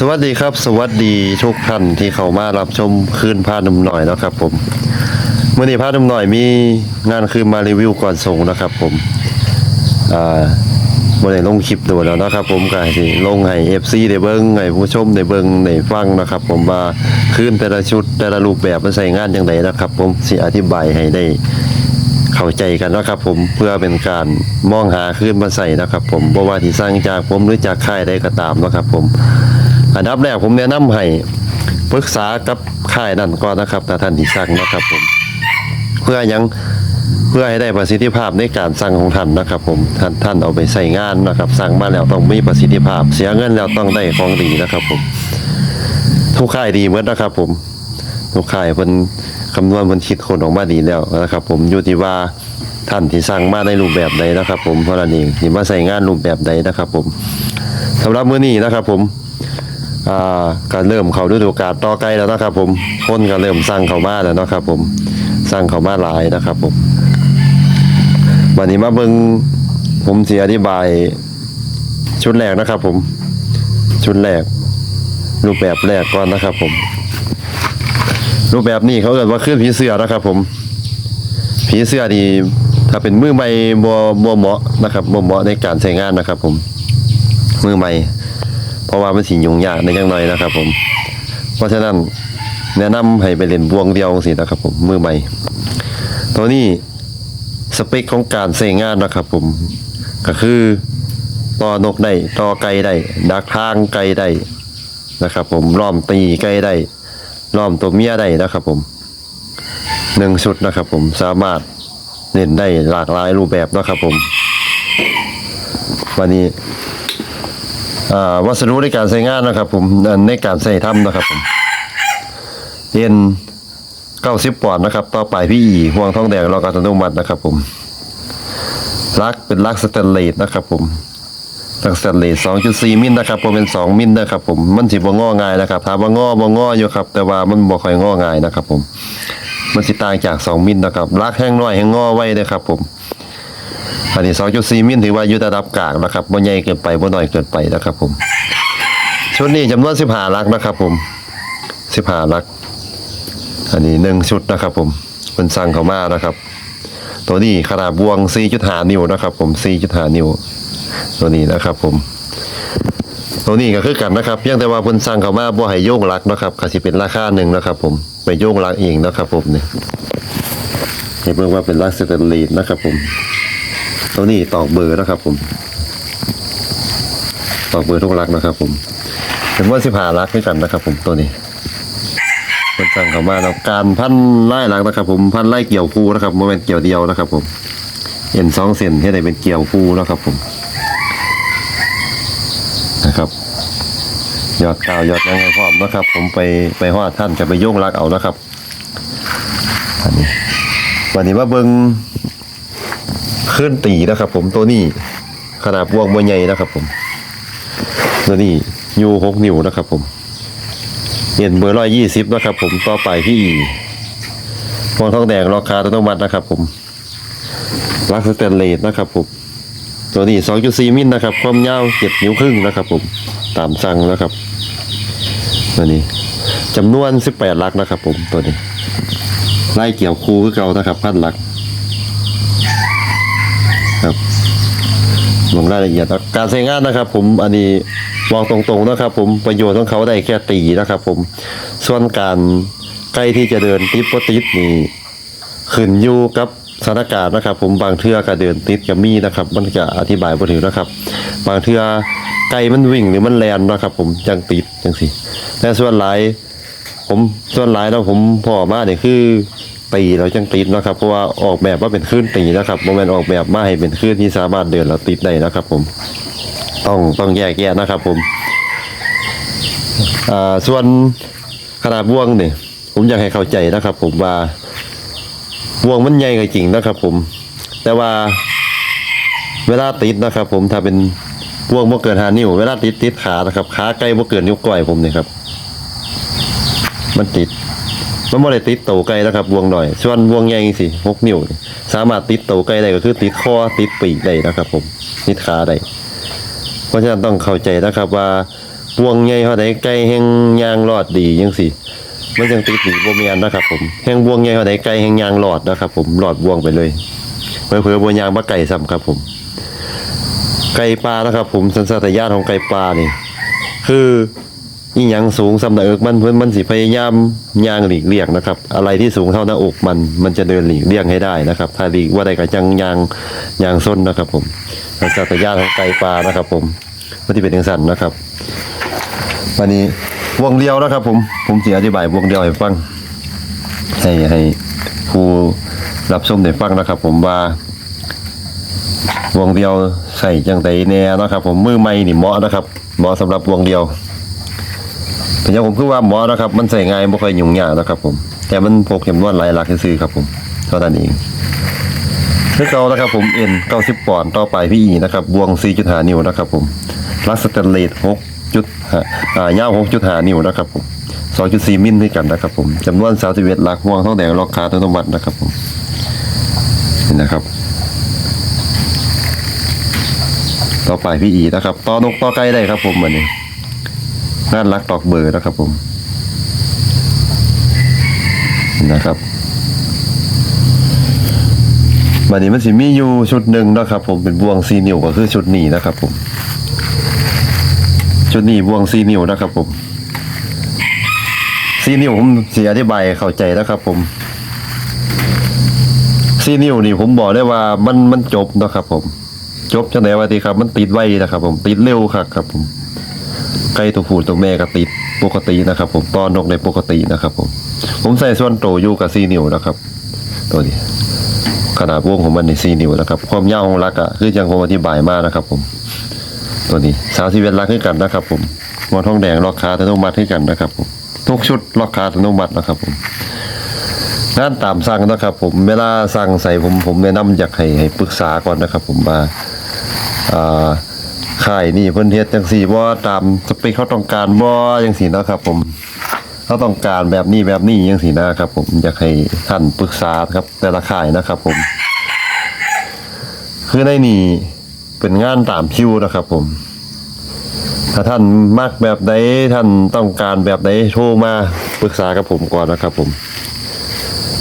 สวัสดีครับ สวัสดีทุกท่านที่เข้ามารับชมคืนพาหนุ่มหน่อยนะครับ ผมเมื่อนี้พาหนุ่มหน่อยมีงานคืนมารีวิวก่อนส่งนะครับ ผมอ่าบ่ได้ลงคลิปโดูแล้วนะครับ ผมก็ให้ลงให้ FC ได้เบิ่งให้ผู้ชมได้เบิ่งได้ฟังนะครับ ผมว่าคืนแต่ละชุดแต่ละรูปแบบมันใส่งานจังไดนะครับ ผมสิอธิบายให้ได้เข้าใจกันนะครับผมเพื่อเป็นการมองหาขึ้นมาใส่นะครับ ผมบ่ว่าที่สร้างจากผมหรือจากค่ายใดก็ตามนะครับ ผม อันดับแรกผมแนะนำให้ปรึกษากับค่ายนั่นก่อนนะครับท่านที่สั่งนะครับผม เพื่อยังเพื่อให้ได้ประสิทธิภาพในการสั่งของท่านนะครับ ผมท่านท่านเอาไปใส่งานนะครับสั่งมาแล้วต้องมีประสิทธิภาพ เสียเงินแล้วต้องได้ของดีนะครับ ผม ทุกค่ายดีเหมือนนะครับ ผมทุกค่ายเพิ่นคำนวณเพิ่นคิดคนออกมาดีแล้วนะครับ ผมอยู่ที่ว่าท่านที่สั่งมาในรูปแบบใดนะครับ ผมเพราะนั่นเองที่มาใส่งานรูปแบบใดนะครับ ผมสำหรับมื้อนี้นะครับ ผม อ่าก็เริ่มเข้าฤดูกาลต่อไกลแล้วนะครับ ผมคนก็เริ่มสั่งเข้ามาแล้วนะครับ ผมสั่งเข้ามาหลายนะครับ ผมวันนี้มาเบิงผมสิอธิบาย ชุดแรกนะครับ ผม ชุดแรก รูปแบบแรกก่อนนะครับ ผม รูปแบบนี้เขาเรียกว่าขึ้นผีเสื้อนะครับ ผม ผีเสื้อนี่ถ้าเป็นมือใหม่บ่บ่เหมาะนะครับบ่เหมาะในการใช้งานนะครับ ผม มือใหม่ เพราะว่ามันสิยุ่งยากในจังหน่อยนะครับ ผม เพราะฉะนั้นแนะนำให้ไปเล่นบวงเดียวสินะครับผมมือใหม่ตัวนี้สเปคของการใช้งานนะครับ ผม ก็คือต่อนกได้ต่อไก่ได้ดักทางไก่ได้นะครับ ผมล้อมตีไก่ได้ล้อมตัวเมียได้นะครับ ผมหนึ่งชุดนะครับ ผมสามารถเล่นได้หลากหลายรูปแบบนะครับ ผม วันนี้ วัสดุในการใช้งานนะครับ ผมอันในการใช้ทำนะครับผมเอ็นเก้าสิบปอนด์นะครับ ต่อไปพี่อีห่วงทองแดงราก็อัตโนมัตินะครับ ผมลักเป็นลักสแตนเลสนะครับ ผมลักสแตนเลส2.4มิลนะครับผมเป็น2มิลนะครับ ผมมันสิบ่งอง่ายนะครับถามว่างอบ่งออยู่ครับ แต่ว่ามันบ่ค่อยงอง่ายนะครับ ผม มันสิต่างจาก2มิลนะครับลักแห้งน้อยแห้งงอไว้นะครับ ผม อันนี้2.4มิลถือว่าอยู่ระดับกลางนะครับบ่ใหญ่เกินไปบ่น้อยเกินไปนะครับ ผม ชุดนี้จำนวน15ลักนะครับ ผม15ลัก อันนี้หนึ่งชุดนะครับ ผมเป็นสั่งเขามานะครับ ตัวนี้ขนาดบวง4.5นิ้วนะครับ ผม4.5นิ้ว ตัวนี้นะครับ ผมตัวนี้ก็คือกันนะครับเพียงแต่ว่าเพิ่นสั่งเขามาบ่ให้โยงลักนะครับก็สิเป็นราคาหนึ่งนะครับ ผมไปโยงลักเองนะครับ ผมเนี่ให้เบิ่งว่าเป็นลักสแตนเลสนะครับ ผม ตัวนี้ตอกเบอร์นะครับ ผมตอกเบอร์ทุกลักนะครับ ผมเป็นว่าสิบหาลักด้วยกันนะครับ ผมตัวนี้เพิ่นสั่งเขามาแล้วการพันไล่ลักนะครับ ผมพันไล่เกี่ยวคู่นะครับบ่แม่นเกี่ยวเดียวนะครับ ผมเอ็นสองเส้นให้ได้เป็นเกี่ยวคู่นะครับ ผมนะครับยอดข่าวยอดยังไงพร้อมนะครับ ผมไปไปฮอดท่านจะไปโยงรักเอานะครับอันนี้วันนี้มาเบิง ขึ้นตีนะครับ ผมตัวนี้ขนาดพวงมวยใหญ่นะครับ ผม ตัวนี้ยูหกนิ้วนะครับ ผมเห็นเบอร์ร้อยยี่สิบนะครับ ผมต่อไปที่พวงทองแดงราคาอัตโนมัตินะครับ ผมลักสแตนเลสนะครับผมตัวนี้2.4มิลนะครับ ความยาว7นิ้วครึ่งนะครับ ผมตามสั่งนะครับตัวนี้จำนวน18ลักนะครับ ผมตัวนี้ไล่เกี่ยวคูคือเก่านะครับพันลัก ครับลงรายละเอียดการใช้งานนะครับ ผมอันนี้บอกตรงๆนะครับ ผมประโยชน์ของเขาได้แค่ตีนะครับ ผมส่วนการใกล้ที่จะเดินติดปติดนี่ขึ้นอยู่กับสถานการณ์นะครับ ผมบางเทื่อก็เดินติดกับมีนะครับ มันจะอธิบายบ่ถึงนะครับ บางเทื่อไก่มันวิ่งหรือมันแลนนะครับ ผมจังติดจังสิแต่ส่วนหลาย ผมส่วนหลายแล้วผมพอมาเนี่ยคือ ตีแล้วจังติดนะครับเพราะว่าออกแบบว่าเป็นคลื่นตีนะครับโมเมนออกแบบมาให้เป็นคลื่นที่สามารถเดินแล้วติดได้นะครับ ผม ต้องต้องแยกแยะนะครับ ผมอ่าส่วนขนาดบ่วงเนี่ยผมอยากให้เข้าใจนะครับ ผมว่าวงมันใหญ่ก็จริงนะครับ ผม แต่ว่าเวลาติดนะครับ ผมถ้าเป็นวงบ่เกินหานิ้วเวลาติดติดขานะครับขาใกล้บ่เกินนิ้วก้อยผมเนี่ยครับ มันติด มันบ่ได้ติดโตไกลนะครับวงหน่อยส่วนวงใหญ่สิหกนิ้วนี่สามารถติดโตไกลได้ก็คือติดคอติดปีกได้นะครับ ผมติดขาได้เพราะฉะนั้นต้องเข้าใจนะครับว่าวงใหญ่เท่าใดไก่แห่งยางรอดดีจังซี่มันจังติดหนีบ่แม่นนะครับ ผมแห่งวงใหญ่เท่าใดไก่แห่งยางรอดนะครับ ผมรอดวงไปเลยเผลอๆบ่ยางบ่ไก่ซ้ำครับ ผม ไก่ปลานะครับ ผมสัญชาตญาณของไก่ปลานี่คือ อีหยังสูงสำหรับเอิกมันเพิ่นมันสิพยายามย่างหลีกเลี่ยงนะครับ อะไรที่สูงเท่าหน้าอกมันมันจะเดินหลีกเลี่ยงให้ได้นะครับ ถ้าหลีกว่าใดก็จังยางยางส้นนะครับ ผมสัญชาตญาณของไก่ปลานะครับ ผมมันที่เป็นจังซั่นนะครับวันนี้วงเดียวนะครับ ผมผมสิอธิบายวงเดียวให้ฟังให้ให้ผู้รับชมได้ฟังนะครับ ผมว่าวงเดียวใส่จังไดแน่นะครับ ผมมือใหม่นี่เหมาะนะครับเหมาะสำหรับวงเดียว เป็นอย่างผมคือว่าหมาะนะครับ มันใส่ง่ายบ่ค่อยยุ่งยากนะครับผม แต่มันพกจำนวนหลายหลักซื่อครับผมเท่านั้นเองเก่านะครับผมเอ็น90ปอนด์ต่อไปพี่อีนะครับบวง4.5นิ้วนะครับผมลักสแตนเลส6.5อ่ายาว6.5นิ้วนะครับผม2.4มิลด้วยกันนะครับผมจำนวน31หลักห่วงทองแดงล็อกคาร์อัตโนมัตินะครับผมนี่นะครับ ต่อไปพี่อีนะครับต่อนกต่อไก่ได้ครับผมวันนี้ งานรักตอกเบอร์นะครับผมนะครับวันนี้มันสิมีอยู่ชุดหนึ่งนะครับ ผมเป็นบวงซีนิวก็คือชุดนี้นะครับ ผม ชุดนี้บวงซีนิวนะครับ ผมซีนิวผมสีอธิบายเข้าใจนะครับ ผมซีนิวนี่ผมบอกได้ว่ามันมันจบนะครับ ผม จบจังไหนวะทีครับ มันติดไว้นะครับ ผมติดเร็วครับครับผม ไก่ตัวผู้ตัวแม่ก็ติดปกตินะครับผมตอนนกในปกตินะครับผม ผมใส่ส่วนโตอยู่กับซีนิ้วนะครับ ตัวนี้ขนาดวงของมันในซีนิ้วนะครับ ความยาวของลักอะคือยังผมอธิบายมานะครับ ผม ตัวนี้สาวสิเวลักขึ้กันนะครับ ผมมอทองแดงล็อกคาอัตโนมัติขึ้กันนะครับ ผมทุกชุดล็อกคาอัตโนมัตินะครับ ผมงานตามสั่งนะครับ ผมเวลาสั่งใส่ผมผมแนะนำอยากให้ให้ปรึกษาก่อนนะครับ ผมว่าอ่า ค่ายนี่เพิ่นเฮ็ดจังซี่บ่ตามสเปคเขาต้องการบ่จังซี่นะครับผมเขาต้องการแบบนี้แบบนี้จังซี่นะครับ ผมอยากให้ท่านปรึกษาครับ แต่ละค่ายนะครับ ผม คือในนี่เป็นงานตามคิวนะครับ ผม ถ้าท่านมักแบบใดท่านต้องการแบบใดโทรมาปรึกษากับผมก่อนนะครับ ผม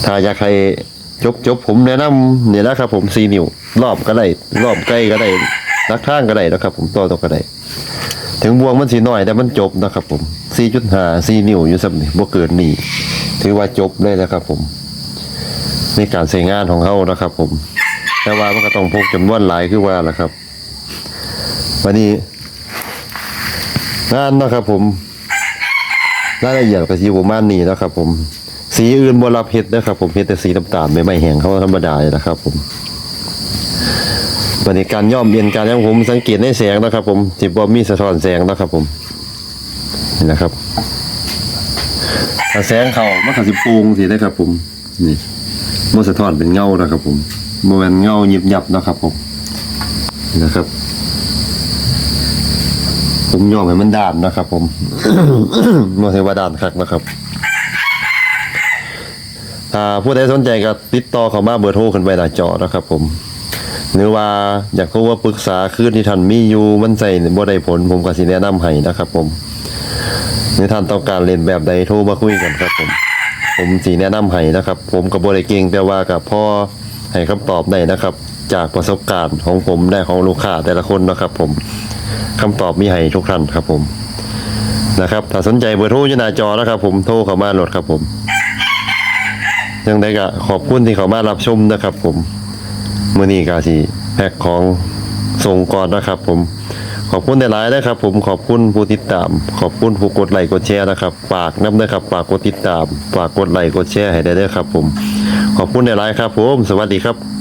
ถ้าอยากให้จบจบผมแนะนำเนี่ยนะครับ ผมซีนิ้วรอบก็ได้รอบใกล้ก็ได้ นักทางก็ได้นะครับ ผมต่อต่อก็ได้ถึงบวงมันสีน้อยแต่มันจบนะครับ ผมสี่จุดห้าสี่นิ้วอยู่สักนี่บ่เกินนี่ถือว่าจบเลยนะครับ ผมในการใช้งานของเขานะครับ ผม แต่ว่ามันก็ต้องพกจำนวนหลายคือว่าแหละครับ วันนี้งานนะครับ ผมรายละเอียดก็สิประมาณนี้นะครับ ผม สีอื่นบรับเห็ดนะครับ ผมเห็ดแต่สีน้ำตาลไม่ไม่แห้งเขาธรรมดาเลยนะครับ ผม วันนี้การย่อมเย็นการย่อมผมสังเกตในแสงนะครับ ผมจิบอมีสะท้อนแสงนะครับ ผมนี่นะครับถ้าแสงเขามันก็สิปร่งสินะครับ ผม นี่มันสะท้อนเป็นเงานะครับ ผมโมเป็นเงาหยิบหยับนะครับ ผมนี่นะครับ ผมย่อมให้มันด่านนะครับ ผมโมใช่ว่าด่านคักนะครับถ้าผู้ใดสนใจก็ติดต่อเขามาเบอร์โทรขึ้นไปหน้าจอนะครับ ผม หรือว่าอยากรู้ว่าปรึกษาคืนที่ท่านมีอยู่มันใส่บ่ได้ผลผมก็สิแนะนำให้นะครับผมหรือท่านต้องการเล่นแบบใดโทรมาคุยกันครับ ผม ผมสิแนะนำให้นะครับ ผมก็บ่ได้เก่งแต่ว่ากับพ่อให้คำตอบได้นะครับ จากประสบการณ์ของผมและของลูกค้าแต่ละคนนะครับ ผมคำตอบมีให้ทุกท่านครับ ผมนะครับ ถ้าสนใจเบอร์โทรอยู่หน้าจอนะครับ ผมโทรเข้ามาโหลดครับผมยังไงก็ขอบคุณที่เขามารับชมนะครับผม มื่อนี้ก็ที่แพ็คของส่งก่อนนะครับผมขอบคุณหลายๆนะครับ ผมขอบคุณผู้ติดตาม ขอบคุณผู้กดไลค์กดแชร์นะครับฝากน้ำนะครับฝากกดติดตามฝากกดไลค์กดแชร์ให้ได้ด้วยครับ ผม ขอบคุณหลายๆครับ ผม สวัสดีครับ